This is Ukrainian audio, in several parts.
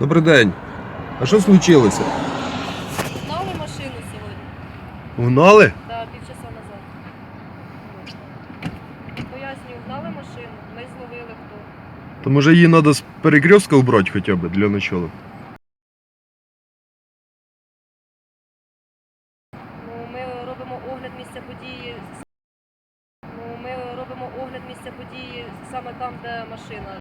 Добрий день. А що случилося? Гнали машину сьогодні, Угнали? да, півчаса назад. Пояснюю, гнали машину, ми зловили хто. То може її треба з перекрестка убрати хоча б для начала. Ну, ми робимо огляд місця події. Ну, ми робимо огляд місця події саме там, де машина.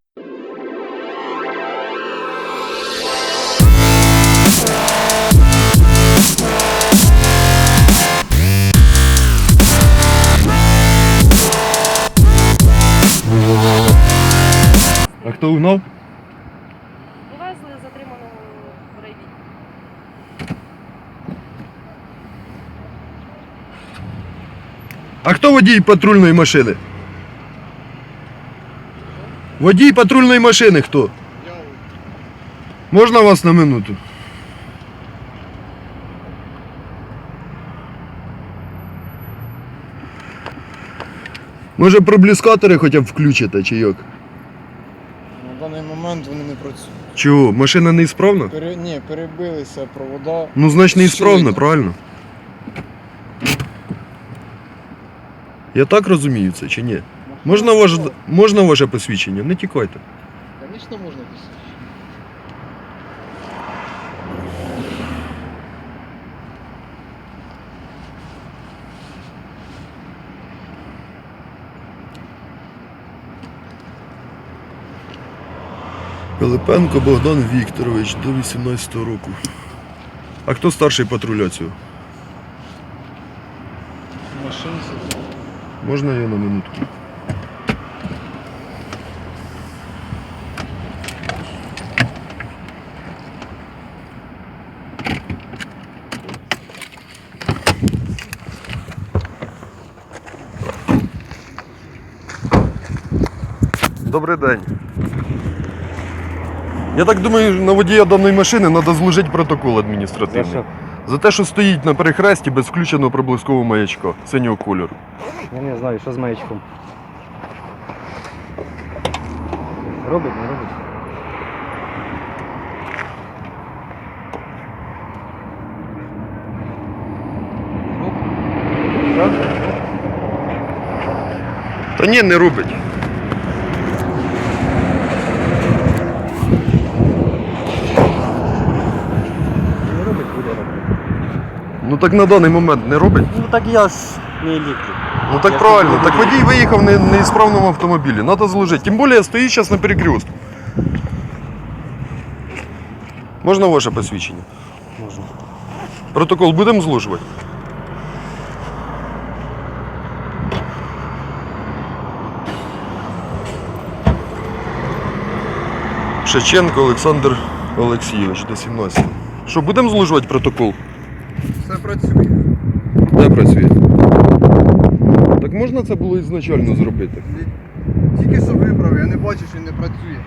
Хто угнав? Повезли затриманого в райві. А хто водій патрульної машини? Водій патрульної машини хто? Можна вас на минуту? Може проблискатори хоча б включите, чи як? Даний момент вони не працюють. Чого? Машина неісправна? Пере... Ні, перебилися провода. Ну, значить, неісправна, правильно? Я так розумію це чи ні? Можна ваше, можна ваше посвідчення? Не тікайте. Звісно, можна писати. Пилипенко Богдан Вікторович до 18 року. А хто старший патруля цього? В машині. Можна я на минутку? Добрий день. Я так думаю, на водія даної машини треба зложити протокол адміністративний. За що? За те, що стоїть на перехресті без включеного проблискового маячка синього кольору. Я не знаю, що з маячком. Робить, не робить. Та ні, не робить. Не робить, буде робити. Ну так на даний момент не робить. Ну так я ж не електрик. Ну так Я правильно, так водій виїхав не- неісправному автомобілі. Надо зложити. Тим більше стоїть зараз на перекрестку. Можна ваше посвідчення? Можна. Протокол будемо зложувати? Шевченко Олександр Олексійович до 17. Що, будемо зложувати протокол? Все працює. Де працює? Так можна це було ізначально зробити? Тільки що виправив, я не бачу, що не працює.